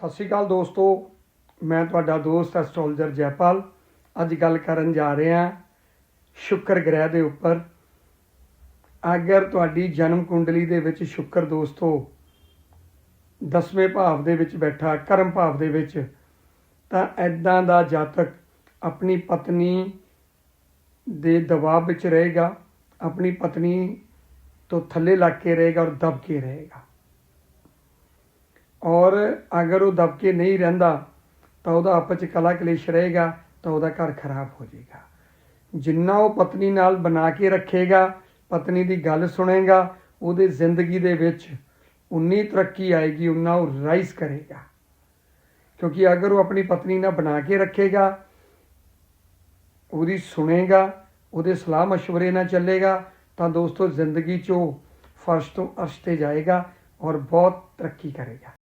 ਸਤਿ ਸ਼੍ਰੀ ਅਕਾਲ ਦੋਸਤੋ, ਮੈਂ ਤੁਹਾਡਾ ਦੋਸਤ ਐਸਟ੍ਰੋਲਜਰ ਜੈਪਾਲ। ਅੱਜ ਗੱਲ ਕਰਨ ਜਾ ਰਿਹਾ ਹਾਂ ਸ਼ੁੱਕਰ ਗ੍ਰਹਿ ਦੇ ਉੱਪਰ। ਅਗਰ ਤੁਹਾਡੀ ਜਨਮ ਕੁੰਡਲੀ ਦੇ ਵਿੱਚ ਸ਼ੁੱਕਰ ਦੋਸਤੋ, ਦਸਵੇਂ ਭਾਵ ਦੇ ਵਿੱਚ ਬੈਠਾ, ਕਰਮ ਭਾਵ ਦੇ ਵਿੱਚ, ਤਾਂ ਐਦਾਂ ਦਾ ਜਾਤਕ ਆਪਣੀ ਪਤਨੀ ਦੇ ਦਬਾਅ ਵਿੱਚ ਰਹੇਗਾ, ਆਪਣੀ ਪਤਨੀ ਤੋਂ ਥੱਲੇ ਲੱਗ ਕੇ ਰਹੇਗਾ ਔਰ ਦਬ ਕੇ ਰਹੇਗਾ। ਔਰ ਅਗਰ ਉਹ ਦਬ ਕੇ ਨਹੀਂ ਰਹਿੰਦਾ, ਤਾਂ ਉਹਦਾ ਆਪਸ ਚ ਕਲਾ ਕਲੇਸ਼ ਰਹੇਗਾ, ਤਾਂ ਉਹਦਾ ਘਰ ਖਰਾਬ ਹੋ ਜਾਏਗਾ। ਜਿੰਨਾ ਉਹ ਪਤਨੀ ਨਾਲ ਬਣਾ ਕੇ ਰੱਖੇਗਾ, ਪਤਨੀ ਦੀ ਗੱਲ ਸੁਣੇਗਾ, ਉਹਦੇ ਜ਼ਿੰਦਗੀ ਦੇ ਵਿੱਚ ਉਨੀ ਤਰੱਕੀ ਆਏਗੀ, ਉਨਾ ਉਹ ਰਾਈਜ਼ ਕਰੇਗਾ। ਕਿਉਂਕਿ ਅਗਰ ਉਹ ਆਪਣੀ ਪਤਨੀ ਨਾਲ ਬਣਾ ਕੇ ਰੱਖੇਗਾ, ਉਹਦੀ ਸੁਣੇਗਾ, ਉਹਦੇ ਸਲਾਹ مشਵਰੇ ਨਾਲ ਚੱਲੇਗਾ, ਤਾਂ ਦੋਸਤੋ ਜ਼ਿੰਦਗੀ 'ਚ ਉਹ ਫਰਸ਼ ਤੋਂ ਅਰਸ਼ ਤੇ ਜਾਏਗਾ ਔਰ ਬਹੁਤ ਤਰੱਕੀ ਕਰੇਗਾ।